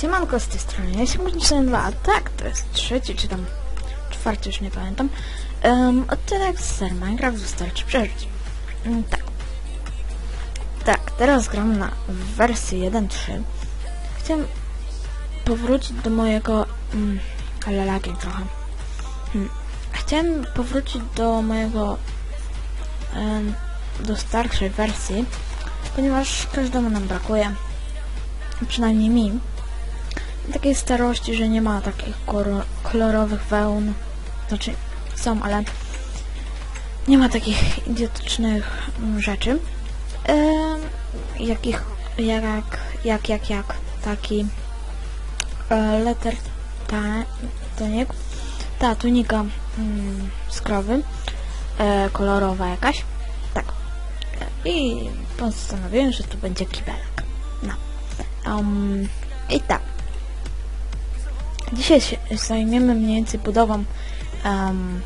Siemanko z tej strony, ja się Magniczny 2, tak, to jest trzeci, czy tam czwarty, już nie pamiętam. Um, odcinek z serii Minecraft wystarczy przeżyć. Mm, tak. Tak, teraz gram na wersji 1.3. Chciałem powrócić do mojego... Mm, ale trochę. Hmm. Chciałem powrócić do mojego... em, do starszej wersji, ponieważ każdemu nam brakuje. Przynajmniej mi takiej starości, że nie ma takich kolorowych wełn. Znaczy, są, ale nie ma takich idiotycznych mm, rzeczy. Jakich, jak, jak, jak, jak, taki e, letter ta, tonik, ta tunika mm, z krowy, e, kolorowa jakaś, tak. I postanowiłem, że tu będzie kibelek. No. Um, I tak. Dzisiaj się zajmiemy mniej więcej budową um,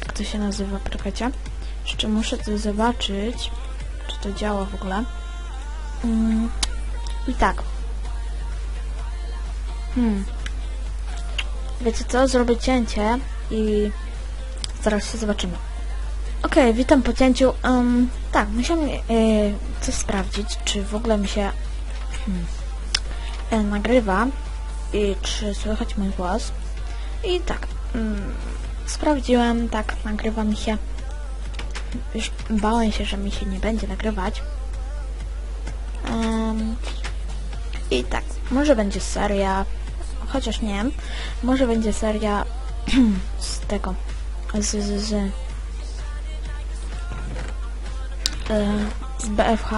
jak to się nazywa, poczekajcie. Jeszcze muszę to zobaczyć, czy to działa w ogóle. Mm, I tak. Hmm. Wiecie co? Zrobię cięcie i zaraz się zobaczymy. Okej, witam po cięciu. Um, tak, musiałem e, coś sprawdzić, czy w ogóle mi się hmm, e, nagrywa i czy słychać mój głos. I tak, mm, sprawdziłem, tak, nagrywa mi się. Już bałem się, że mi się nie będzie nagrywać. Em, I tak, może będzie seria, chociaż nie wiem, może będzie seria z tego, z, z, z, e, z BFH,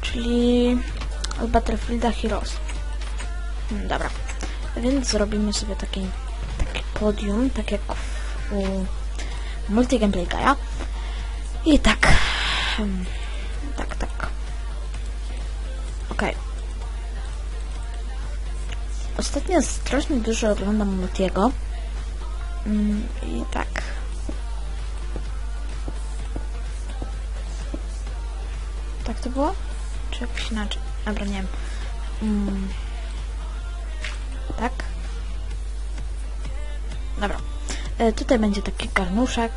czyli z Battlefielda Heroes. Dobra, więc zrobimy sobie taki, taki podium, tak jak u Multi Gameplay Gaia. I tak, tak, tak. Okej. Ostatnio strasznie dużo oglądam Multiego. Mm, I tak. Tak to było? Czy jakoś inaczej? Dobra, nie wiem. Mm. Tak? Dobra. E, tutaj będzie taki garnuszek,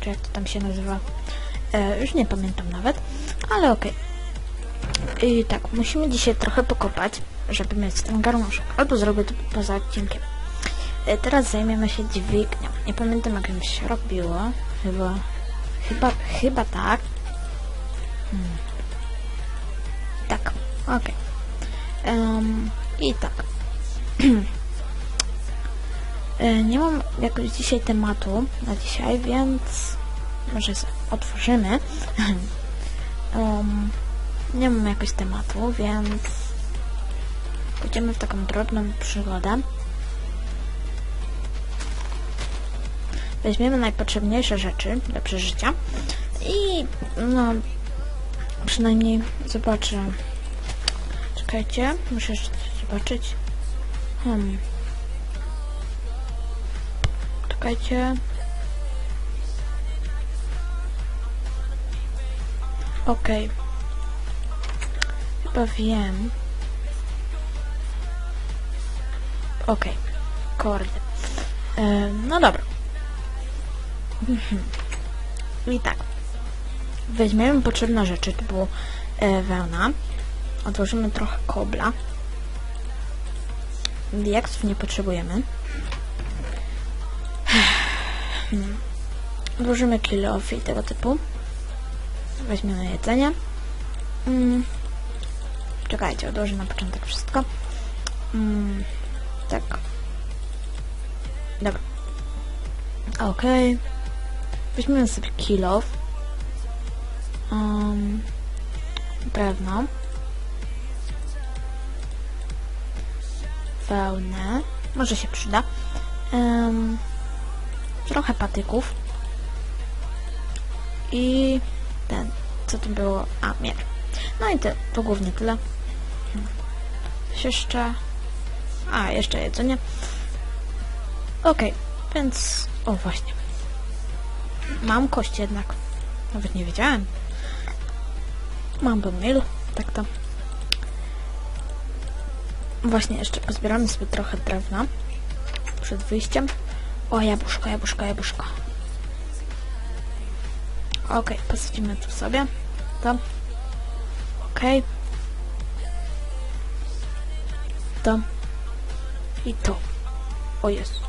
czy jak to tam się nazywa. E, już nie pamiętam nawet, ale okej. I tak, musimy dzisiaj trochę pokopać, żeby mieć ten garnuszek. Albo zrobię to poza odcinkiem. E, teraz zajmiemy się dźwignią. Nie pamiętam jak się robiło. Chyba, chyba, chyba tak. Hmm. Tak, okej. Em, I tak. E, Nie mam jakoś dzisiaj tematu na dzisiaj, więc może otworzymy. um, nie mam jakoś tematu, więc pójdziemy w taką drobną przygodę. Weźmiemy najpotrzebniejsze rzeczy do przeżycia i no przynajmniej zobaczę. Czekajcie, muszę zobaczyć. Hmm. Czekajcie. Okej. Chyba wiem. Okej. Kordy. E, no dobra. Mhm. I tak. Weźmiemy potrzebne rzeczy, to było e, wełna. Odłożymy trochę kobla. Diaksów nie potrzebujemy. Odłożymy kilo i tego typu. Weźmiemy jedzenie. Mm. Czekajcie, odłożę na początek wszystko. Mm. Tak. Dobra. Okej. Weźmiemy sobie kilo. Um, drewno. Wełnę. Może się przyda. Um, trochę patyków. I ten, co to było? A, miecz. No i to, to głównie tyle. Coś jeszcze... A, jeszcze jedzenie. Okej, więc... O, właśnie. Mam kość jednak. Nawet nie wiedziałem. Mam meal, tak to. Właśnie jeszcze pozbieramy sobie trochę drewna przed wyjściem. O, jabłuszko, jabłuszko, jabłuszko. Okej, posadzimy tu sobie. To. Okej. To. I to. O jest.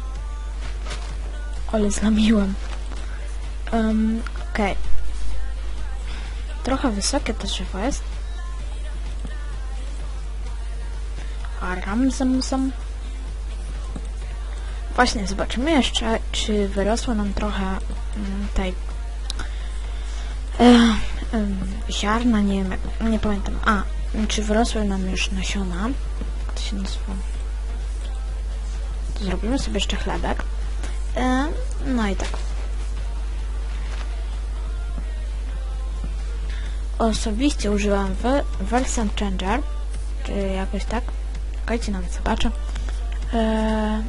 Ale zlamiłem. Um, Okej. Trochę wysokie to drzewo jest. A ram zam, zam. Właśnie, zobaczymy jeszcze, czy wyrosło nam trochę mm, tej e, ziarna, nie wiem, nie pamiętam. A, czy wyrosły nam już nasiona? Jak to się nazywa? Zrobimy sobie jeszcze chlebek. E, no i tak. Osobiście użyłam w Version Changer, czy jakoś tak. Czekajcie, nawet zobaczę. Eee...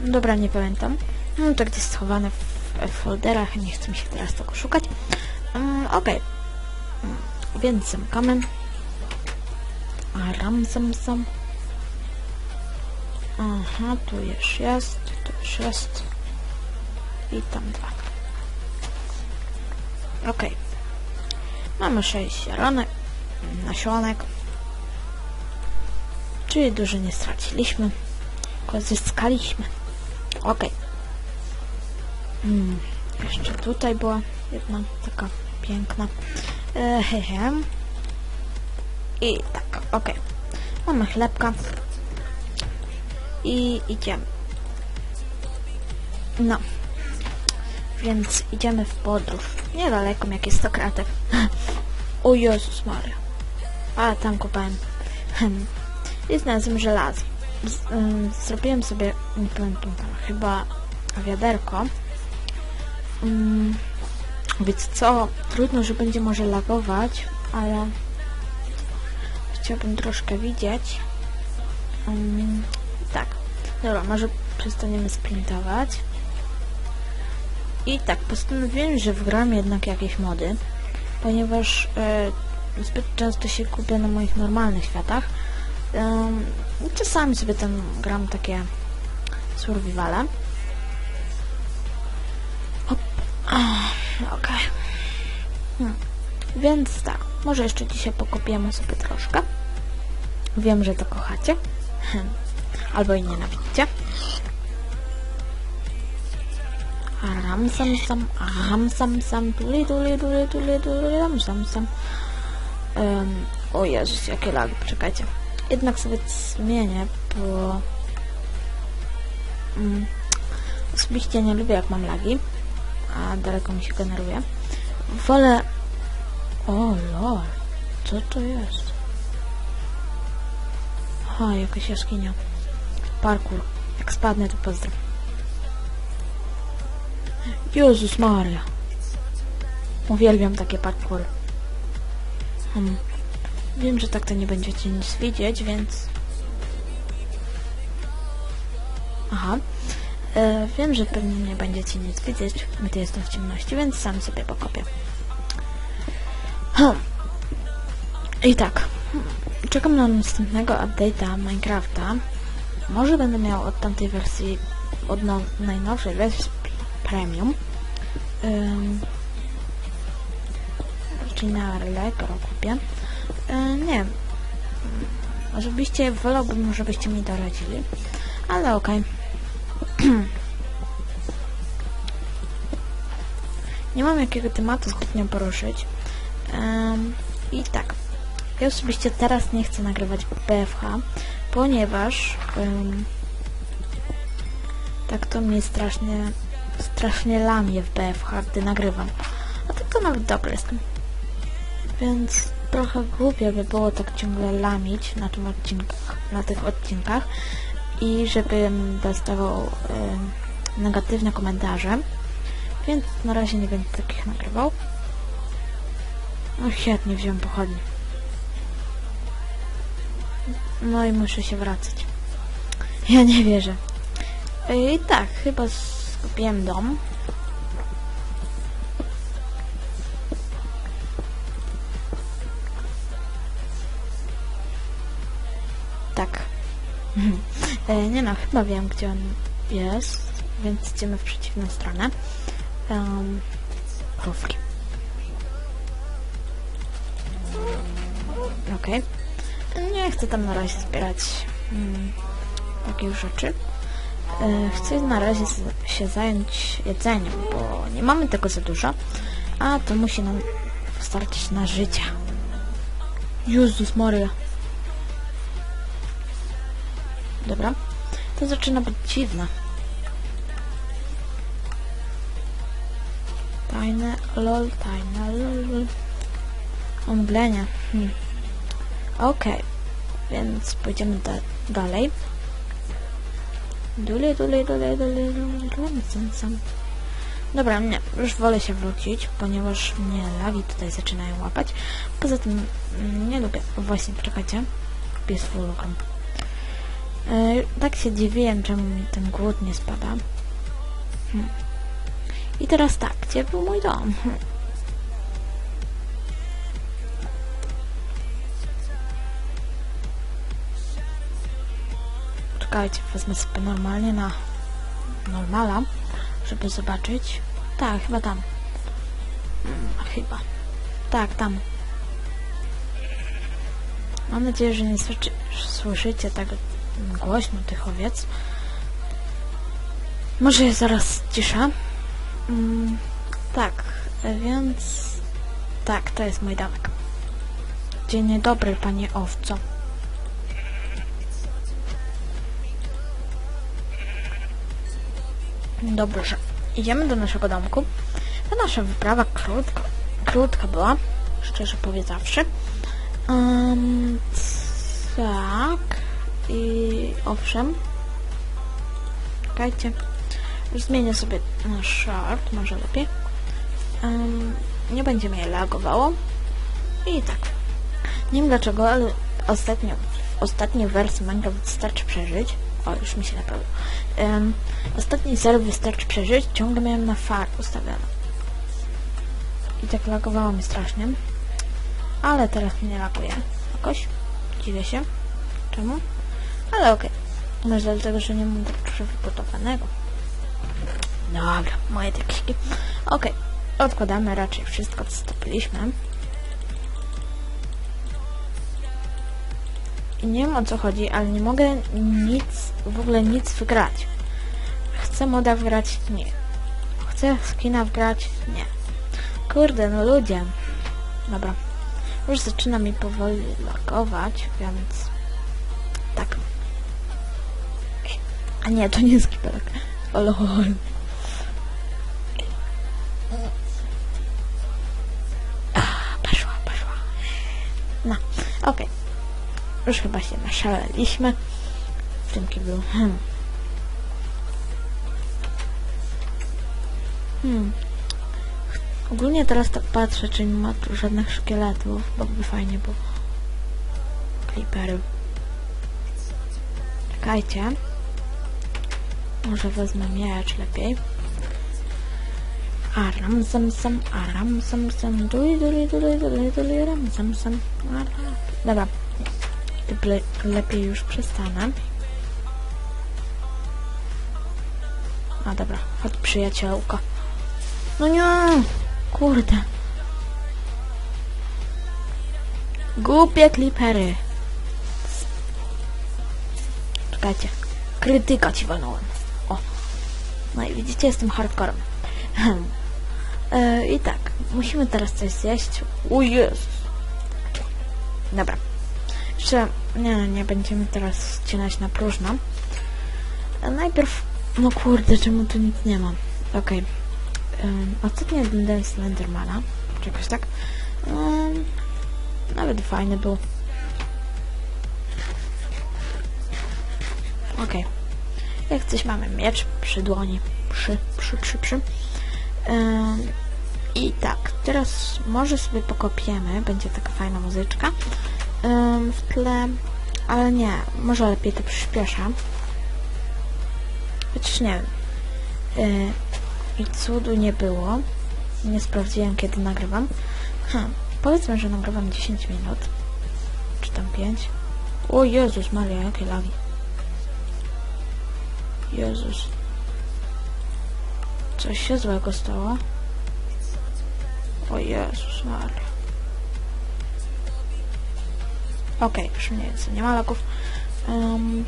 Dobra, nie pamiętam. No to gdzieś schowane w, folderach, nie chcę mi się teraz tego szukać. Um, Okej. Mm, Więc zamykamy. A ram sam sam. Aha, tu już jest, tu już jest. I tam dwa. Okej. Mamy sześć ziaronek, nasionek. Czyli dużo nie straciliśmy. Tylko zyskaliśmy. Okej. Mm, jeszcze tutaj była jedna taka piękna. E, he, he. I tak, okej. Mamy chlebka. I idziemy. No. Więc idziemy w podróż. Niedaleko, jak jest 100 kratek. o Jezus Maria. A, tam kopałem. I znalazłem żelazo. Z, zrobiłem sobie, nie pamiętam tam, chyba wiaderko. Więc co, trudno, że będzie może lagować, ale chciałbym troszkę widzieć. Tak, dobra, może przestaniemy sprintować. I tak, postanowiłem, że wgram jednak jakieś mody, ponieważ e, zbyt często się kupię na moich normalnych światach. Ym, czasami sobie tam gram takie survivale. Ah, Okej. Hmm. Więc tak, może jeszcze dzisiaj pokopiemy sobie troszkę. Wiem, że to kochacie. Hmm. Albo i nienawidzicie. Ram sam sam, ram sam sam, tuli tuli tuli tuli tuli ram sam sam. Um, o Jezus, jakie lagi, czekajcie. Jednak sobie zmienię, bo mm, osobiście nie lubię jak mam lagi, a daleko mi się generuje. Wolę... O lol, co to jest? Aha, jakaś jaskinia. Parkour. Jak spadnę, to pozdro. Jezus Maria. Uwielbiam takie parkoury. Hmm. Wiem, że tak to nie będziecie nic widzieć, więc... Aha. E, wiem, że pewnie nie będziecie nic widzieć, gdy jestem w ciemności, więc sam sobie pokopię. Hmm. I tak. Czekam na następnego update'a Minecrafta. Może będę miał od tamtej wersji, od no, najnowszej wersji premium. Ym, czyli na Allegro kupię. E, nie. Osobiście wolałbym, żebyście mi doradzili. Ale okej. nie mam jakiego tematu zbytnio poruszyć. Em, I tak. Ja osobiście teraz nie chcę nagrywać BFH, ponieważ em, tak to mnie strasznie strasznie lamie w BFH, gdy nagrywam. A tak to nawet dobry jestem. Więc trochę głupio by było tak ciągle lamić na tym odcinkach, na tych odcinkach i żebym dostawał y, negatywne komentarze. Więc na razie nie będę takich nagrywał. No świetnie, wziąłem pochodnie. No i muszę się wracać. Ja nie wierzę. I tak, chyba skupiłem dom. No, chyba wiem, gdzie on jest, więc idziemy w przeciwną stronę. Um, krówki. Okej. Nie chcę tam na razie zbierać mm, takich rzeczy. E, chcę na razie się zająć jedzeniem, bo nie mamy tego za dużo, a to musi nam wystarczyć na życie. Jezus Maria. Dobra. To zaczyna być dziwne. Tajne, lol, tajne, lol. Omdlenie. Hmm. Okej. Więc pójdziemy da dalej. Dule, dule, dule, dule, dule, dule, sam. Dobra, nie, już wolę się wrócić, ponieważ mnie lagi tutaj zaczynają łapać. Poza tym mm, nie lubię, właśnie, czekajcie, pies fulukam. Yy, tak się dziwiłem, czemu mi ten głód nie spada. Hmm. I teraz tak, gdzie był mój dom? Hmm. Czekajcie, wezmę sobie normalnie na normala, żeby zobaczyć. Tak, chyba tam. Mm, chyba. Tak, tam. Mam nadzieję, że nie słyszy, słyszycie tak głośno tych owiec. Może jest zaraz cisza. Mm, tak, więc... Tak, to jest mój domek. Dzień dobry, panie owco. Dobrze, idziemy do naszego domku. Ta nasza wyprawa krótka, krótka była, szczerze powiedziawszy. Um, tak. I owszem. Czekajcie. Już zmienię sobie na short, może lepiej. Um, nie będzie mnie lagowało. I tak. Nie wiem dlaczego, ale ostatnio, w ostatniej wersji Minecraft wystarczy przeżyć. O, już mi się naprawiło. Um, ostatni serw wystarczy przeżyć. Ciągle miałem na far ustawione. I tak lagowało mi strasznie. Ale teraz mnie nie laguje. Jakoś. Dziwię się. Czemu? Ale okej. Może dlatego, że nie mam dobrze wybudowanego. Dobra, moje tekściki. Okej. Odkładamy raczej wszystko, co stopiliśmy. I nie wiem o co chodzi, ale nie mogę nic, w ogóle nic wygrać. Chcę moda wgrać? Nie. Chcę skina wgrać? Nie. Kurde, no ludzie. Dobra. Już zaczyna mi powoli lagować, więc... A nie, to nie jest kiperek. Lol. Poszła, poszła. No, okej. Już chyba się naszaleliśmy w tym kiblu. Hmm. Hmm. Ogólnie teraz tak patrzę, czy nie ma tu żadnych szkieletów, bo by fajnie było. Creepery. Czekajcie. Może wezmę miecz lepiej. Aram sam sam, aram sam sam, duli duli duli duli duli, ram sam sam, aram. Dobra. Le lepiej już przestanę. A dobra, chodź przyjaciółko. No nie! Kurde. Głupie klipery. Czekajcie. Krytyka ci walnąłem. No i widzicie, jestem hardcorem. e, I tak, musimy teraz coś zjeść. O jest. Dobra. Jeszcze, nie, nie będziemy teraz ścinać na próżno. E, najpierw, no kurde, czemu tu nic nie ma? Okej. Um, ostatnio Slendermana, czy jakoś tak. Um, nawet fajny był. Okej. Jak coś mamy miecz przy dłoni. Przy, przy, przy, przy. Um, I tak, teraz może sobie pokopiemy. Będzie taka fajna muzyczka um, w tle. Ale nie, może lepiej to przyspieszę. Chociaż nie wiem. Y, I cudu nie było. Nie sprawdziłem, kiedy nagrywam. Hmm, powiedzmy, że nagrywam 10 minut. Czy tam 5. O Jezus Maria, jakie lagi. Jezus. Coś się złego stało. O Jezus Maria. Okej, już mniej więcej nie ma lagów. Um,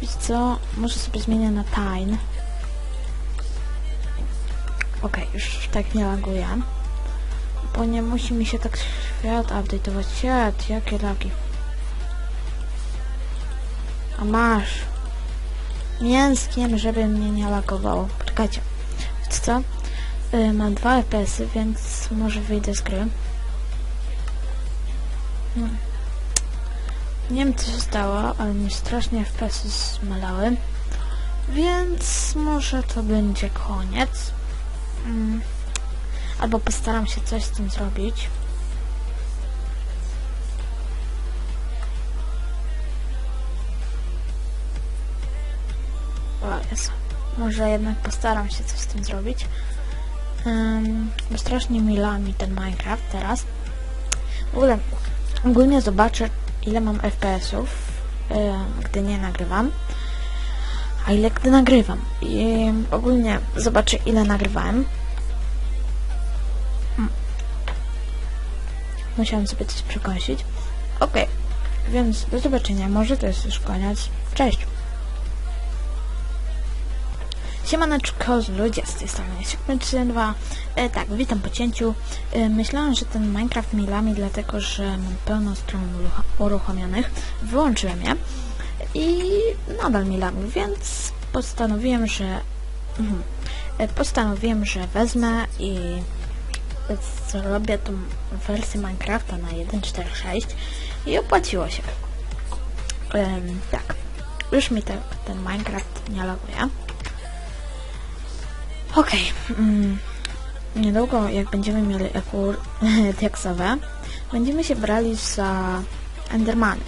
wiecie co? Może sobie zmienię na Tine. Okej, już tak nie laguję. Bo nie musi mi się tak świat update'ować. Świat, jakie lagi. A masz. Mięskiem, żeby mnie nie lagowało. Poczekajcie. Wiecie co? Y, mam dwa FPS-y, więc może wyjdę z gry. Hmm. Nie wiem co się stało, ale mi strasznie FPS-y zmalały. Więc może to będzie koniec. Mm. Albo postaram się coś z tym zrobić. Może jednak postaram się coś z tym zrobić. Um, bo strasznie mila mi ten Minecraft teraz. W ogóle ogólnie zobaczę ile mam FPS-ów, gdy nie nagrywam. A ile gdy nagrywam. I ogólnie zobaczę ile nagrywałem. Hmm. Musiałam sobie coś przekąsić. Ok, więc do zobaczenia. Może to jest już koniec. Cześć! Siemaneczko ludzie z tej strony Siekmyczyn2 e, Tak, witam po cięciu. E, Myślałam, że ten Minecraft mi lami dlatego, że mam pełno stron uruchomionych. Wyłączyłem je I nadal mi lami, więc postanowiłem, że mhm, e, Postanowiłem, że wezmę i zrobię tą wersję Minecrafta na 1.4.6 i opłaciło się. E, Tak, już mi te, ten Minecraft nie laguje Okej. Okay. Mm. Niedługo, jak będziemy mieli epur tekstowe, będziemy się brali za Endermany.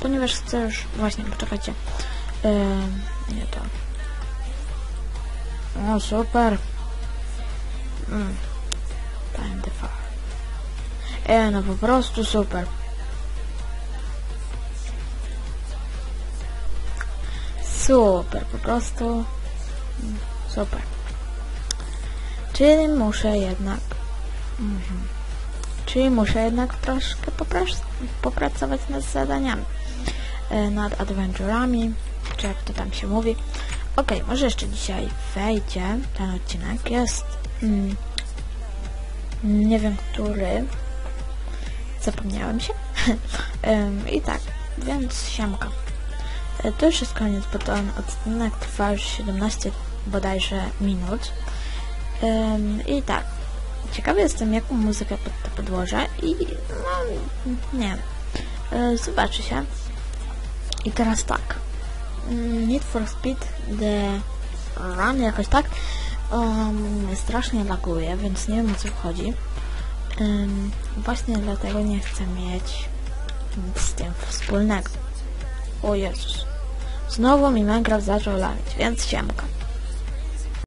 Ponieważ chcę już... Właśnie, poczekajcie. Yy, nie to. O, super. Mm. Time the far. E, no po prostu super. Super, po prostu mm, super. Czyli muszę jednak... Mhm. Czyli muszę jednak troszkę popracować nad zadaniami. E, nad adventurami, czy jak to tam się mówi. Ok, może jeszcze dzisiaj wejdzie ten odcinek. Jest... Mm, nie wiem, który. Zapomniałem się. I tak, więc siamka. E, to już jest koniec, bo ten odcinek trwa już 17 bodajże minut. I tak. Ciekawy jestem, jaką muzykę pod to podłożę i no, nie wiem. Zobaczy się. I teraz tak. Mm, Need for Speed The Run, jakoś tak. Um, strasznie laguje, więc nie wiem o co chodzi. Um, właśnie dlatego nie chcę mieć nic z tym wspólnego. O Jezus. Znowu mi Minecraft zaczął lamić, więc siemka.